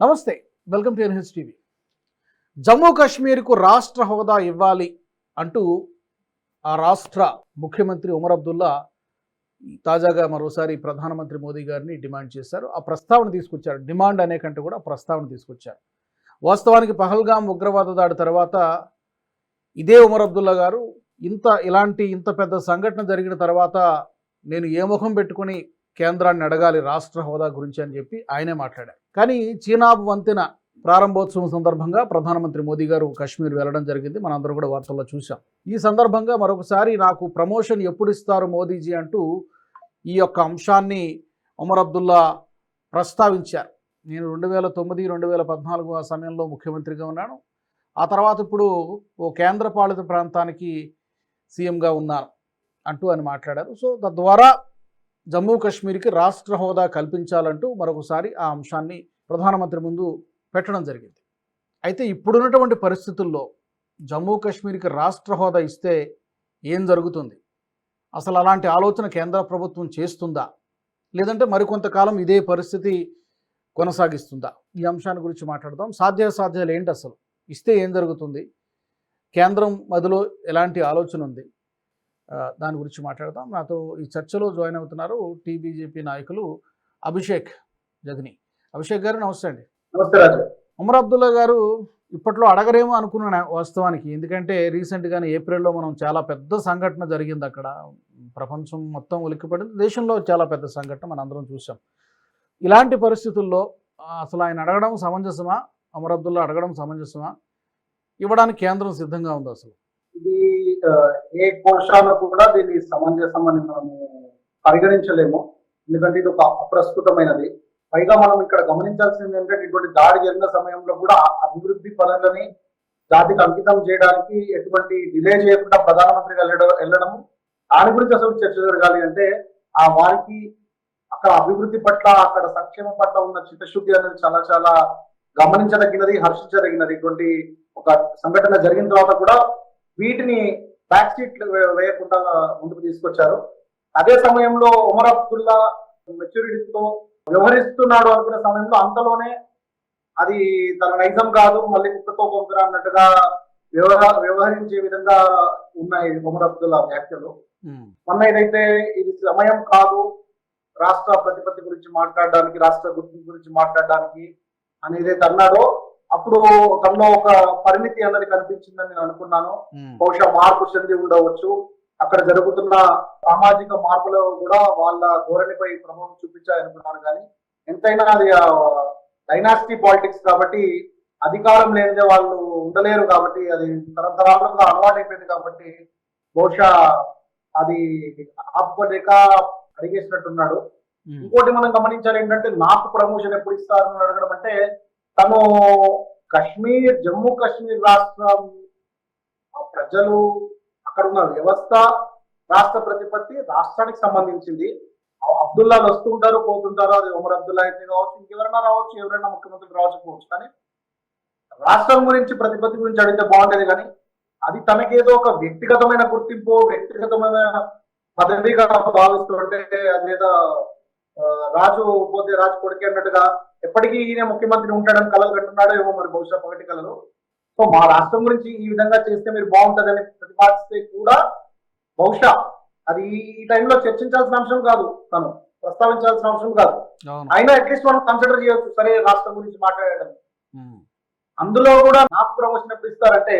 నమస్తే welcome to NH TV. Jammu కాశ్మీర్కు రాష్ట్ర హోదా ఇవ్వాలి అంటూ ఆ రాష్ట్ర ముఖ్యమంత్రి ఉమర్ అబ్దుల్లా తాజాగా మరోసారి ప్రధానమంత్రి మోదీ గారిని డిమాండ్ చేశారు. ఆ ప్రస్తావన తీసుకొచ్చారు. డిమాండ్ అనే కంటే కూడా ఆ ప్రస్తావన తీసుకొచ్చారు. వాస్తవానికి పహల్గాం ఉగ్రవాద దాడి తర్వాత ఇదే ఉమర్ అబ్దుల్లా గారు ఇంత ఇలాంటి ఇంత పెద్ద సంఘటన జరిగిన తర్వాత నేను ఏ ముఖం పెట్టుకుని కేంద్రాన్ని అడగాలి రాష్ట్ర హోదా గురించి అని చెప్పి ఆయనే మాట్లాడారు. కానీ చీనాబ్ వంతెన ప్రారంభోత్సవం సందర్భంగా ప్రధానమంత్రి మోదీ గారు కాశ్మీర్ వెళ్ళడం జరిగింది. మనందరం కూడా వార్తల్లో చూసాం ఈ సందర్భంగా మరొకసారి నాకు ప్రమోషన్ ఎప్పుడు ఇస్తారు మోదీజీ అంటూ ఈ యొక్క అంశాన్ని ఉమర్ అబ్దుల్లా ప్రస్తావించారు. నేను రెండు వేల తొమ్మిది రెండు వేల పద్నాలుగు ఆ సమయంలో ముఖ్యమంత్రిగా ఉన్నాను. ఆ తర్వాత ఇప్పుడు ఓ కేంద్రపాలిత ప్రాంతానికి సీఎంగా ఉన్నాను అంటూ అని మాట్లాడారు. సో తద్వారా జమ్మూ కాశ్మీర్కి రాష్ట్ర హోదా కల్పించాలంటూ మరొకసారి ఆ అంశాన్ని ప్రధానమంత్రి ముందు పెట్టడం జరిగింది. అయితే ఇప్పుడున్నటువంటి పరిస్థితుల్లో జమ్మూ కాశ్మీర్కి రాష్ట్ర హోదా ఇస్తే ఏం జరుగుతుంది? అసలు అలాంటి ఆలోచన కేంద్ర ప్రభుత్వం చేస్తుందా? లేదంటే మరికొంతకాలం ఇదే పరిస్థితి కొనసాగిస్తుందా? ఈ అంశాన్ని గురించి మాట్లాడదాం. సాధ్యాసాధ్యాలు ఏంటి అసలు? ఇస్తే ఏం జరుగుతుంది? కేంద్రం మధులో ఎలాంటి ఆలోచన ఉంది? దాని గురించి మాట్లాడదాం. నాతో ఈ చర్చలో జాయిన్ అవుతున్నారు టీబీజేపీ నాయకులు అభిషేక్ జగని. అభిషేక్ గారు నమస్తే అండి. నమస్తే రాజు. ఉమర్ అబ్దుల్లా గారు ఇప్పట్లో అడగరేమో అనుకున్నాను వాస్తవానికి. ఎందుకంటే రీసెంట్గానే ఏప్రిల్లో మనం చాలా పెద్ద సంఘటన జరిగింది అక్కడ. ప్రపంచం మొత్తం ఉలిక్కిపడింది. దేశంలో చాలా పెద్ద సంఘటన మనం అందరం చూసాం ఇలాంటి పరిస్థితుల్లో అసలు ఆయన అడగడం సమంజసమా? ఉమర్ అబ్దుల్లా అడగడం సమంజసమా? ఇవ్వడానికి కేంద్రం సిద్ధంగా ఉంది అసలు? ఇది ఏ కోశాలు కూడా దీన్ని సమంజసం అని మనము పరిగణించలేము. ఎందుకంటే ఇది ఒక అప్రస్తుతమైనది. పైగా మనం ఇక్కడ గమనించాల్సింది ఏంటంటే ఇటువంటి దాడి జరిగిన సమయంలో కూడా అభివృద్ధి పనులని జాతికి అంకితం చేయడానికి ఎటువంటి డిలే చేయకుండా ప్రధానమంత్రి వెళ్ళడం వెళ్ళడం దాని గురించి అసలు చర్చ జరగాలి అంటే ఆ వారికి అక్కడ అభివృద్ధి పట్ల అక్కడ సంక్షేమం పట్ల ఉన్న చిత్తశుద్ధి అనేది చాలా చాలా గమనించదగినది హర్షించదగినది. ఇటువంటి ఒక సంఘటన జరిగిన తర్వాత కూడా వీటిని బ్యాక్ సీట్ వేయకుండా ముందుకు తీసుకొచ్చారు. అదే సమయంలో ఉమర్ అబ్దుల్లా మెచ్యూరిటీతో వ్యవహరిస్తున్నాడు అనుకునే సమయంలో అంతలోనే అది తన నైజం కాదు మళ్ళీ కుక్కతో పొందరా అన్నట్టుగా వ్యవహార వ్యవహరించే విధంగా ఉన్నాయి ఉమర్ అబ్దుల్లా వ్యాఖ్యలు. మొన్న ఏదైతే ఇది సమయం కాదు రాష్ట్ర ప్రతిపత్తి గురించి మాట్లాడడానికి రాష్ట్ర గుర్తింపు గురించి మాట్లాడడానికి అని ఏదైతే అన్నాడో అప్పుడు తనలో ఒక పరిమితి అన్నది కనిపించిందని నేను అనుకున్నాను. బహుశా మార్పు చెంది ఉండవచ్చు. అక్కడ జరుగుతున్న సామాజిక మార్పులు కూడా వాళ్ళ ధోరణిపై ప్రభావం చూపించాయనుకున్నాను కానీ ఎంతైనా అది డైనాసిటీ పాలిటిక్స్ కాబట్టి అధికారం లేనిదే వాళ్ళు ఉండలేరు కాబట్టి అది తరతరాలుగా అలవాటైపోయింది కాబట్టి బహుశా అది ఆపుకోలేక అడిగేసినట్టున్నాడు. ఇంకోటి మనం గమనించాలి ఏంటంటే నాకు ప్రమోషన్ ఎప్పుడు ఇస్తారని అడగడం అంటే తను కశ్మీర్ జమ్మూ కాశ్మీర్ రాష్ట్రం ఆ ప్రజలు అక్కడ ఉన్న వ్యవస్థ రాష్ట్ర ప్రతిపత్తి రాష్ట్రానికి సంబంధించింది. అబ్దుల్లా అబ్దుల్లాలు వస్తుంటారు పోతుంటారు అది ఉమర్ అబ్దుల్లా అయితే కావచ్చు ఇంకెవరైనా రావచ్చు ఎవరైనా ముఖ్యమంత్రి రావచ్చు కానీ రాష్ట్రం గురించి ప్రతిపత్తి గురించి అడిగితే బాగుండేది కానీ అది తనకేదో ఒక వ్యక్తిగతమైన గుర్తింపు వ్యక్తిగతమైన పదవిగా భావిస్తుంటే అదేదో రాజు పోతే రాజు కొడుకు అన్నట్టుగా ఎప్పటికీ ఈయన ముఖ్యమంత్రి ఉంటాడని కలలు కంటున్నాడో ఏమో మరి బహుశా పగటి కలలు. సో మా రాష్ట్రం గురించి ఈ విధంగా చేస్తే మీరు బాగుంటుందని ప్రతిపాదిస్తే కూడా బహుశా అది ఈ టైంలో చర్చించాల్సిన అంశం కాదు తను ప్రస్తావించాల్సిన అంశం కాదు. అయినా అట్లీస్ట్ మనం కన్సిడర్ చేయొచ్చు సరే రాష్ట్రం గురించి మాట్లాడడం. అందులో కూడా నాకు ప్రమోషన్ ఎప్పుడు ఇస్తారంటే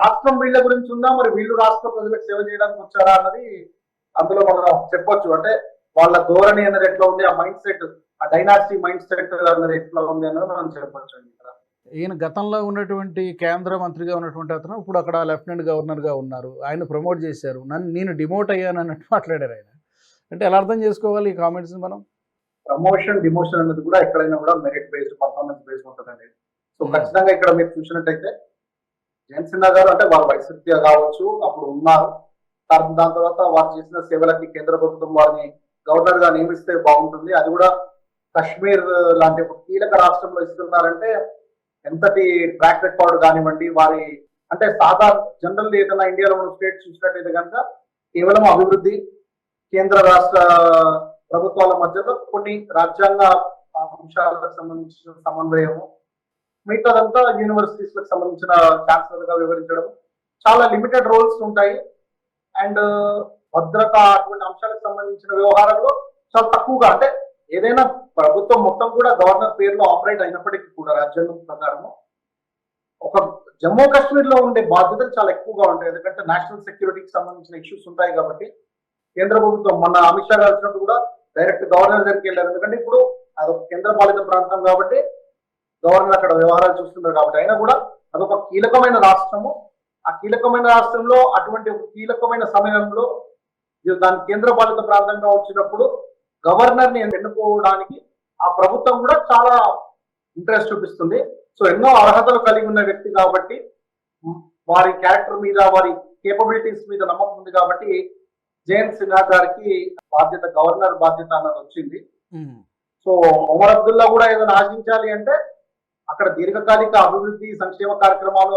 రాష్ట్రం వీళ్ళ గురించి ఉందా మరి వీళ్ళు రాష్ట్ర ప్రజలకు సేవ చేయడానికి వచ్చారా అన్నది అందులో మనం చెప్పొచ్చు. అంటే వాళ్ళ ధోరణి అనేది ఎట్లా ఉంది? ఆ మైండ్ సెట్ ఆ డైనాసిటీ మైండ్ సెట్ అన్నది ఎట్లా ఉంది అన్నది మనం చెప్పొచ్చు ఈయన గతంలో ఉన్నటువంటి కేంద్ర మంత్రిగా ఉన్నటువంటి అతను ఇప్పుడు అక్కడ లెఫ్టినెంట్ గవర్నర్గా ఉన్నారు. ఆయన ప్రమోట్ చేశారు. నన్ను నేను డిమోట్ అయ్యాను అన్నట్టు మాట్లాడారు ఆయన. అంటే ఎలా అర్థం చేసుకోవాలి ఈ కామెంట్స్ మనం? ప్రమోషన్ డిమోషన్ అనేది కూడా ఎక్కడైనా కూడా మెరిట్ బేస్డ్ పర్ఫార్మెన్స్ బేస్డ్ ఉంటుందండి. సో. ఖచ్చితంగా ఇక్కడ మీరు చూసినట్టయితే జయన్సిన్హా గారు అంటే వారు వైసీపీ కావచ్చు అప్పుడు ఉన్నారు. దాని దాని తర్వాత వారు చేసిన సేవలకి కేంద్ర ప్రభుత్వం వారిని గవర్నర్గా నియమిస్తే బాగుంటుంది. అది కూడా కశ్మీర్ లాంటి కీలక రాష్ట్రంలో ఇస్తున్నారంటే ఎంతటి ట్రాక్ రికార్డ్ కానివ్వండి వారి అంటే సాధారణ జనరల్ ఏదైనా ఇండియాలో మనం స్టేట్ చూసినట్టయితే కనుక కేవలం అభివృద్ధి కేంద్ర రాష్ట్ర ప్రభుత్వాల మధ్యలో కొన్ని రాజ్యాంగ అంశాలకు సంబంధించిన సమన్వయము మిగతాదంతా యూనివర్సిటీస్లకు సంబంధించిన ఛాన్సలర్గా వివరించడం చాలా లిమిటెడ్ రోల్స్ ఉంటాయి. అండ్ భద్రత అటువంటి అంశాలకు సంబంధించిన వ్యవహారాల్లో చాలా తక్కువగా అంటే ఏదైనా ప్రభుత్వం మొత్తం కూడా గవర్నర్ పేరులో ఆపరేట్ అయినప్పటికీ కూడా రాజ్యాంగం ప్రకారము ఒక జమ్మూ కాశ్మీర్లో ఉండే బాధ్యతలు చాలా ఎక్కువగా ఉంటాయి. ఎందుకంటే నేషనల్ సెక్యూరిటీకి సంబంధించిన ఇష్యూస్ ఉంటాయి కాబట్టి కేంద్ర ప్రభుత్వం మొన్న అమిత్ షా గారు వచ్చినప్పుడు కూడా డైరెక్ట్ గవర్నర్ దగ్గరికి వెళ్ళారు. ఎందుకంటే ఇప్పుడు అదొక కేంద్ర పాలిత ప్రాంతం కాబట్టి గవర్నర్ అక్కడ వ్యవహారాలు చూస్తున్నారు కాబట్టి అయినా కూడా అదొక కీలకమైన రాష్ట్రము. ఆ కీలకమైన రాష్ట్రంలో అటువంటి కీలకమైన సమయంలో దాని కేంద్ర పాలిత ప్రాంతంగా వచ్చినప్పుడు గవర్నర్ని ఎన్నుకోవడానికి ఆ ప్రభుత్వం కూడా చాలా ఇంట్రెస్ట్ చూపిస్తుంది. సో ఎన్నో అర్హతలు కలిగి ఉన్న వ్యక్తి కాబట్టి వారి క్యారెక్టర్ మీద వారి కేపబిలిటీస్ మీద నమ్మకం ఉంది కాబట్టి జయంత్ సిన్హా గారికి బాధ్యత గవర్నర్ బాధ్యత అన్నది వచ్చింది. సో ఒమర్ అబ్దుల్లా కూడా ఏదైనా ఆశించాలి అంటే అక్కడ దీర్ఘకాలిక అభివృద్ధి సంక్షేమ కార్యక్రమాలు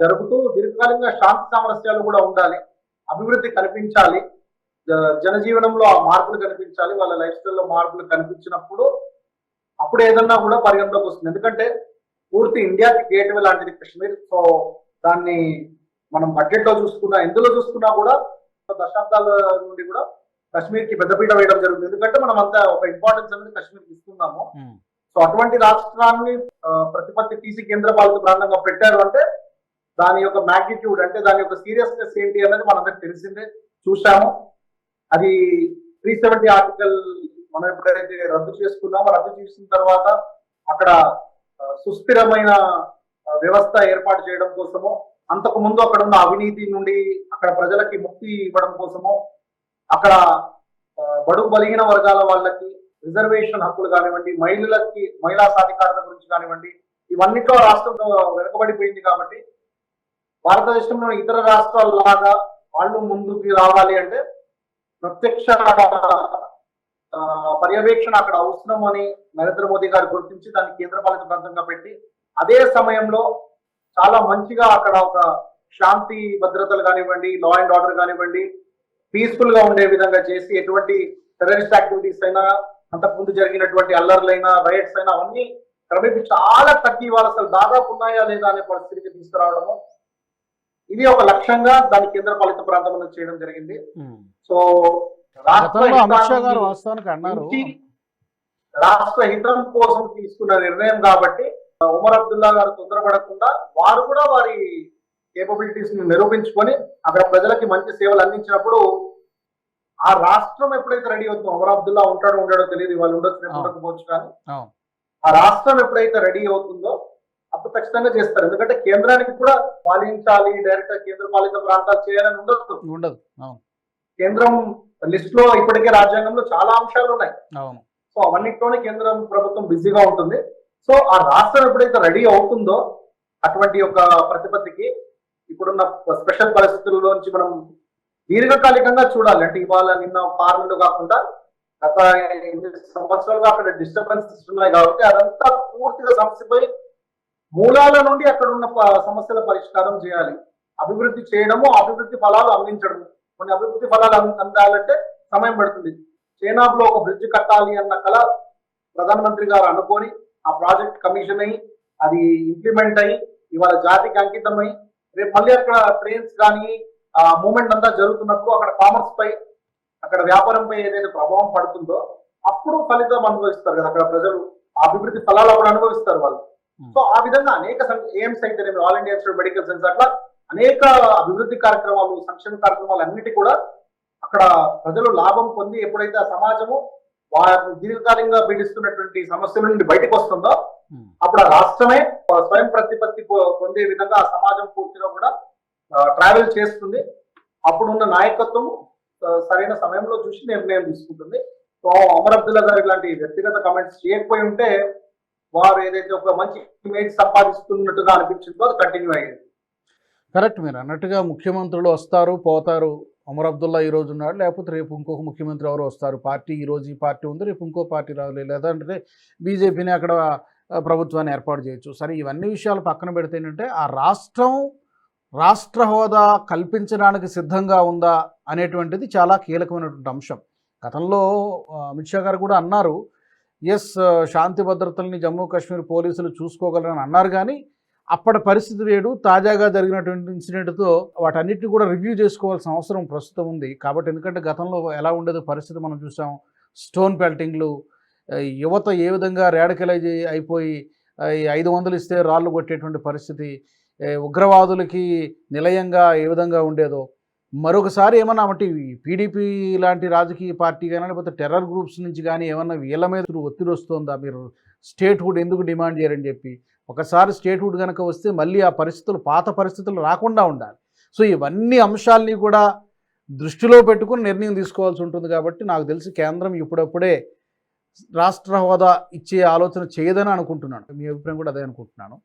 జరుగుతూ దీర్ఘకాలికంగా శాంతి సామరస్యాలు కూడా ఉండాలి. అభివృద్ధి కనిపించాలి జనజీవనంలో ఆ మార్పులు కనిపించాలి వాళ్ళ లైఫ్ స్టైల్లో మార్పులు కనిపించినప్పుడు అప్పుడు ఏదన్నా కూడా పరిగణలోకి వస్తుంది. ఎందుకంటే పూర్తి ఇండియాకి గేట్వే లాంటిది కాశ్మీర్. సో దాన్ని మనం బడ్జెట్లో చూసుకున్నా ఎందులో చూసుకున్నా కూడా దశాబ్దాల నుండి కూడా కాశ్మీర్కి పెద్దపీట వేయడం జరుగుతుంది. ఎందుకంటే మనం అంతా ఒక ఇంపార్టెన్స్ అనేది కాశ్మీర్ ఇస్తున్నాము. సో అటువంటి రాష్ట్రాన్ని ప్రతిపత్తి తీసి కేంద్ర పాలిత ప్రాంతంగా పెట్టారు అంటే దాని యొక్క మ్యాగ్నిట్యూడ్ అంటే దాని యొక్క సీరియస్నెస్ ఏంటి అనేది మనందరికి తెలిసిందే. చూసాము అది త్రీ సెవెంటీ ఆర్టికల్ మనం ఎప్పుడైతే రద్దు చేసుకున్నామో రద్దు చేసిన తర్వాత అక్కడ సుస్థిరమైన వ్యవస్థ ఏర్పాటు చేయడం కోసమో అంతకు ముందు అక్కడ ఉన్న అవినీతి నుండి అక్కడ ప్రజలకి ముక్తి ఇవ్వడం కోసము అక్కడ ఆ, బడుగు బలిగిన వర్గాల వాళ్ళకి రిజర్వేషన్ హక్కులు కానివ్వండి మహిళలకి మహిళా సాధికారత గురించి కానివ్వండి ఇవన్నిట్లో రాష్ట్రంలో వెనుకబడిపోయింది కాబట్టి భారతదేశంలో ఇతర రాష్ట్రాల లాగా వాళ్ళు ముందుకు రావాలి అంటే ప్రత్యక్ష పర్యవేక్షణ అక్కడ అవసరం అని నరేంద్ర మోదీ గారు గుర్తించి దాన్ని కేంద్రపాలిత ప్రాంతంగా పెట్టి అదే సమయంలో చాలా మంచిగా అక్కడ ఒక శాంతి భద్రతలు కానివ్వండి లా అండ్ ఆర్డర్ కానివ్వండి పీస్ఫుల్గా ఉండే విధంగా చేసి ఎటువంటి టెర్రరిస్ట్ యాక్టివిటీస్ అయినా అంతకుముందు జరిగినటువంటి అల్లర్లైనా రైట్స్ అయినా అవన్నీ క్రమేపీ చాలా తగ్గి ఇవ్వాలి అసలు దాదాపు ఉన్నాయా లేదా అనే పరిస్థితికి తీసుకురావడము ఇది ఒక లక్ష్యంగా దాని కేంద్ర పాలిత ప్రాంతం చేయడం జరిగింది. సో రాష్ట్ర హితం కోసం తీసుకున్న నిర్ణయం కాబట్టి ఉమర్ అబ్దుల్లా గారు తొందరపడకుండా వారు కూడా వారి కేపబిలిటీస్ని నిరూపించుకొని అక్కడ ప్రజలకి మంచి సేవలు అందించినప్పుడు ఆ రాష్ట్రం ఎప్పుడైతే రెడీ అవుతుందో ఉమర్ అబ్దుల్లా ఉంటాడో ఉండడో తెలియదు వాళ్ళు ఉండొచ్చు. ఉండకపోవచ్చు కానీ. ఆ రాష్ట్రం ఎప్పుడైతే రెడీ అవుతుందో అప్పుడు ఖచ్చితంగా చేస్తారు. ఎందుకంటే కేంద్రానికి కూడా పాలించాలి డైరెక్ట్ కేంద్ర పాలిత ప్రాంతాలు చేయాలని ఉండదు. ఉండదు. కేంద్రం లిస్ట్లో ఇప్పటికే రాజ్యాంగంలో చాలా అంశాలు ఉన్నాయి. సో అవన్నిటితోనే కేంద్రం ప్రభుత్వం బిజీగా ఉంటుంది. సో ఆ రాష్ట్రం ఎప్పుడైతే రెడీ అవుతుందో అటువంటి ఒక ప్రతిపత్తికి ఇప్పుడున్న స్పెషల్ పరిస్థితుల్లోంచి మనం దీర్ఘకాలికంగా చూడాలి. అంటే ఇవాళ నిన్న నెలలు కాకుండా గత ఎనిమిది సంవత్సరాలుగా అక్కడ డిస్టర్బెన్సెస్ ఉన్నాయి కాబట్టి అదంతా పూర్తిగా సమస్యపై మూలాల నుండి అక్కడ ఉన్న సమస్యల పరిష్కారం చేయాలి. అభివృద్ధి చేయడము అభివృద్ధి ఫలాలు అందించడము. కొన్ని అభివృద్ధి ఫలాలు అందాలంటే సమయం పడుతుంది. చైనాలో ఒక బ్రిడ్జ్ కట్టాలి అన్న కళ ప్రధానమంత్రి గారు అనుకొని ఆ ప్రాజెక్ట్ కమిషన్ అయ్యి అది ఇంప్లిమెంట్ అయ్యి ఇవాళ జాతికి అంకితం అయ్యి రేపు మళ్ళీ అక్కడ ట్రైన్స్ కానీ ఆ మూమెంట్ అంతా జరుగుతున్నప్పుడు అక్కడ కామర్స్ పై అక్కడ వ్యాపారంపై ఏదైతే ప్రభావం పడుతుందో అప్పుడు ఫలితం అనుభవిస్తారు కదా అక్కడ ప్రజలు. అభివృద్ధి ఫలాలు అప్పుడు అనుభవిస్తారు వాళ్ళు. సో ఆ విధంగా అనేక ఎయిమ్స్ అయితే all India institute medical science అట్లా అనేక అభివృద్ధి కార్యక్రమాలు సంక్షేమ కార్యక్రమాలు అన్నిటి కూడా అక్కడ ప్రజలు లాభం పొంది ఎప్పుడైతే ఆ సమాజము వారి దీర్ఘకాలంగా పీడిస్తున్నటువంటి సమస్యల నుండి బయటకు వస్తుందో ఉమ్. అప్పుడు ఆ రాష్ట్రమే స్వయం ప్రతిపత్తి పొందే విధంగా ఆ సమాజం పూర్తిగా కూడా ట్రావెల్ చేస్తుంది. అప్పుడున్న నాయకత్వం సరైన సమయంలో చూసి నిర్ణయం తీసుకుంటుంది. సో అమర్ అబ్దుల్లా గారు ఇలాంటి వ్యక్తిగత కమెంట్స్ చేయకపోయి ఉంటే వారు ఏదైతే ఒక మంచి ఇమేజ్ సంపాదిస్తున్నట్టుగా అనిపించిందో అది కంటిన్యూ అయ్యింది. కరెక్ట్ మీరు అన్నట్టుగా ముఖ్యమంత్రులు వస్తారు పోతారు. అమర్ అబ్దుల్లా ఈ రోజు ఉన్నాడు లేకపోతే రేపు ఇంకొక ముఖ్యమంత్రి ఎవరు వస్తారు. పార్టీ ఈ రోజు ఈ పార్టీ ఉంది రేపు ఇంకో పార్టీ రావాలి. లేదంటే బీజేపీని అక్కడ ప్రభుత్వాన్ని ఏర్పాటు చేయొచ్చు. సరే ఇవన్నీ విషయాలు పక్కన పెడితే ఏంటంటే ఆ రాష్ట్రం రాష్ట్ర హోదా కల్పించడానికి సిద్ధంగా ఉందా అనేటువంటిది చాలా కీలకమైనటువంటి అంశం. గతంలో అమిత్ షా గారు కూడా అన్నారు ఎస్ శాంతి భద్రతల్ని జమ్మూ కాశ్మీర్ పోలీసులు చూసుకోగలరని అన్నారు కానీ అప్పటి పరిస్థితి వేడు తాజాగా జరిగినటువంటి ఇన్సిడెంట్తో వాటన్నిటిని కూడా రివ్యూ చేసుకోవాల్సిన అవసరం ప్రస్తుతం ఉంది. కాబట్టి ఎందుకంటే గతంలో ఎలా ఉండేదో పరిస్థితి మనం చూసాం. స్టోన్ పెల్టింగ్లు యువత ఏ విధంగా రేడకలైజ్ అయిపోయి ఐదు వందలు ఇస్తే రాళ్ళు కొట్టేటువంటి పరిస్థితి ఉగ్రవాదులకి నిలయంగా ఏ విధంగా ఉండేదో మరొకసారి ఏమన్నా అంటే పీడీపీ లాంటి రాజకీయ పార్టీ కానీ లేకపోతే టెర్రర్ గ్రూప్స్ నుంచి కానీ ఏమన్నా వీళ్ళ మీద ఒత్తిడి వస్తుందా? మీరు స్టేట్ హుడ్ ఎందుకు డిమాండ్ చేయరని చెప్పి. ఒకసారి స్టేట్ హుడ్ కనుక వస్తే మళ్ళీ ఆ పరిస్థితులు పాత పరిస్థితులు రాకుండా ఉండాలి. సో ఇవన్నీ అంశాలని కూడా దృష్టిలో పెట్టుకుని నిర్ణయం తీసుకోవాల్సి ఉంటుంది కాబట్టి నాకు తెలిసి కేంద్రం ఇప్పుడప్పుడే రాష్ట్ర హోదా ఇచ్చే ఆలోచన చేయదని అనుకుంటున్నాను. మీ అభిప్రాయం కూడా అదే అనుకుంటున్నాను.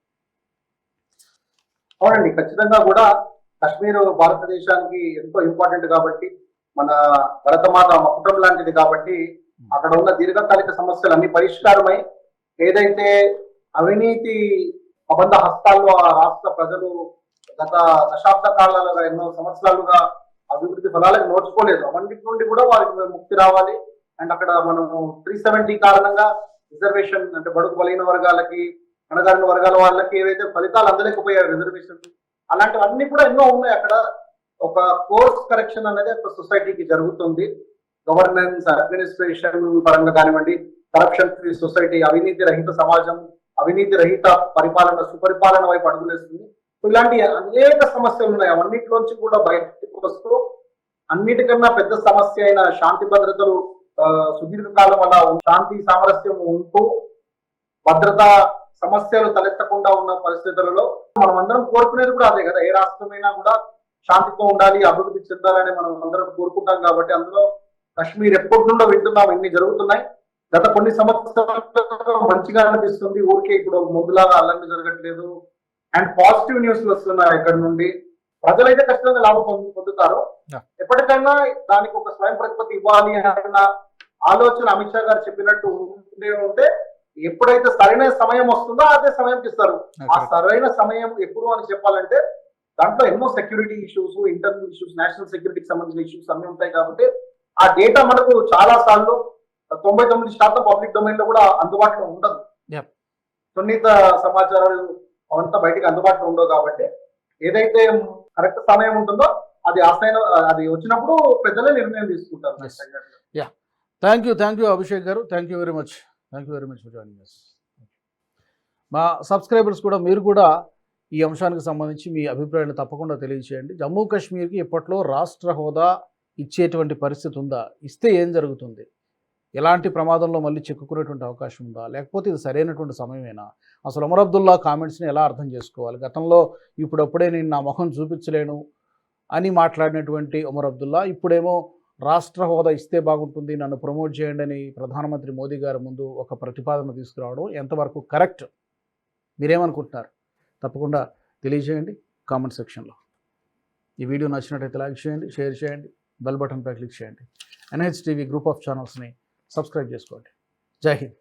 అవునండి ఖచ్చితంగా కూడా కశ్మీర్ భారతదేశానికి ఎంతో ఇంపార్టెంట్ కాబట్టి మన భరతమాత మకుటం లాంటిది కాబట్టి అక్కడ ఉన్న దీర్ఘకాలిక సమస్యలు అన్ని పరిష్కారమై ఏదైతే అవినీతి అబంధ హస్తాల్లో ఆ రాష్ట్ర ప్రజలు గత దశాబ్ద కాలాలుగా ఎన్నో సంవత్సరాలుగా అభివృద్ధి ఫలాలకు నోచుకోలేదు. అవన్నిటి నుండి కూడా వారికి ముక్తి రావాలి. అండ్ అక్కడ మనము త్రీ సెవెంటీ కారణంగా రిజర్వేషన్ అంటే బడుగు బలైన వర్గాలకి అణగారిన వర్గాల వాళ్ళకి ఏవైతే ఫలితాలు అందలేకపోయారు రిజర్వేషన్ అలాంటివన్నీ కూడా ఎన్నో ఉన్నాయి అక్కడ. ఒక కోర్స్ కరెక్షన్ అనేది ఒక సొసైటీకి జరుగుతుంది. గవర్నెన్స్ అడ్మినిస్ట్రేషన్ పరంగా కానివ్వండి కరప్షన్ ఫ్రీ సొసైటీ అవినీతి రహిత సమాజం అవినీతి రహిత పరిపాలన సుపరిపాలన వైపు అడుగులేస్తుంది. ఇలాంటి అనేక సమస్యలు ఉన్నాయి. అవన్నిటిలోంచి కూడా బయటకు వస్తూ అన్నిటికన్నా పెద్ద సమస్య అయిన శాంతి భద్రతలు సుదీర్ఘకాలం అలా శాంతి సామరస్యం ఉంటూ భద్రతా సమస్యలు తలెత్తకుండా ఉన్న పరిస్థితులలో మనం అందరం కోరుకునేది కూడా అదే కదా. ఏ రాష్ట్రమైనా కూడా శాంతితో ఉండాలి అభివృద్ధి చెందాలని మనం అందరం కోరుకుంటాం కాబట్టి అందులో కశ్మీర్ ఎప్పటి నుండో వింటున్నాం ఇన్ని జరుగుతున్నాయి. గత కొన్ని సంవత్సరాలు మంచిగా అనిపిస్తుంది. ఊరికే ఇప్పుడు ముందులాగా అల్లరి జరగట్లేదు. అండ్ పాజిటివ్ న్యూస్ వస్తున్నాయి ఇక్కడ నుండి. ప్రజలైతే ఖచ్చితంగా లాభం పొందు- పొందుతారు. ఎప్పటికైనా దానికి ఒక స్వయం ప్రతిపత్తి ఇవ్వాలి అన్న ఆలోచన అమిత్ షా గారు చెప్పినట్టు ఉండే ఉంటే ఎప్పుడైతే సరైన సమయం వస్తుందో అదే సమయంకి ఇస్తారు. ఆ సరైన సమయం ఎప్పుడు అని చెప్పాలంటే దాంట్లో ఎన్నో security issues internal issues national సెక్యూరిటీకి సంబంధించిన ఇష్యూస్ అన్ని ఉంటాయి కాబట్టి ఆ డేటా మనకు చాలా సార్లు తొంభై తొమ్మిది శాతం పబ్లిక్ డొమైన్లో కూడా అందుబాటులో ఉండదు. సున్నిత సమాచారాలు అవంతా బయటికి అందుబాటులో ఉండవు కాబట్టి ఏదైతే కరెక్ట్ సమయం ఉంటుందో అది ఆసైన అది వచ్చినప్పుడు పెద్దలే నిర్ణయం తీసుకుంటారు. Thank you thank you Abhishek garu. Thank you very much thank you very much for joining us మా సబ్స్క్రైబర్స్ కూడా మీరు కూడా ఈ అంశానికి సంబంధించి మీ అభిప్రాయాన్ని తప్పకుండా తెలియజేయండి. జమ్మూ కాశ్మీర్కి ఇప్పట్లో రాష్ట్ర హోదా ఇచ్చేటువంటి పరిస్థితి ఉందా? ఇస్తే ఏం జరుగుతుంది? ఎలాంటి ప్రమాదంలో మళ్ళీ చిక్కుకునేటువంటి అవకాశం ఉందా? లేకపోతే ఇది సరైనటువంటి సమయమేనా? అసలు ఉమర్ అబ్దుల్లా కామెంట్స్ని ఎలా అర్థం చేసుకోవాలి? గతంలో ఇప్పుడప్పుడే నేను నా ముఖం చూపించలేను అని మాట్లాడినటువంటి ఉమర్ అబ్దుల్లా ఇప్పుడేమో రాష్ట్ర హోదా ఇస్తే బాగుంటుంది నన్ను ప్రమోట్ చేయండి అని ప్రధానమంత్రి మోదీ గారి ముందు ఒక ప్రతిపాదన తీసుకురావడం ఎంతవరకు కరెక్ట్? మీరేమనుకుంటున్నారు? తప్పకుండా తెలియజేయండి కామెంట్ సెక్షన్లో. ఈ వీడియో నచ్చినట్టయితే లైక్ చేయండి షేర్ చేయండి బెల్ బటన్పై క్లిక్ చేయండి. ఎన్హెచ్ టీవీ గ్రూప్ ఆఫ్ ఛానల్స్ని సబ్స్క్రైబ్ చేసుకోండి. జై హింద్.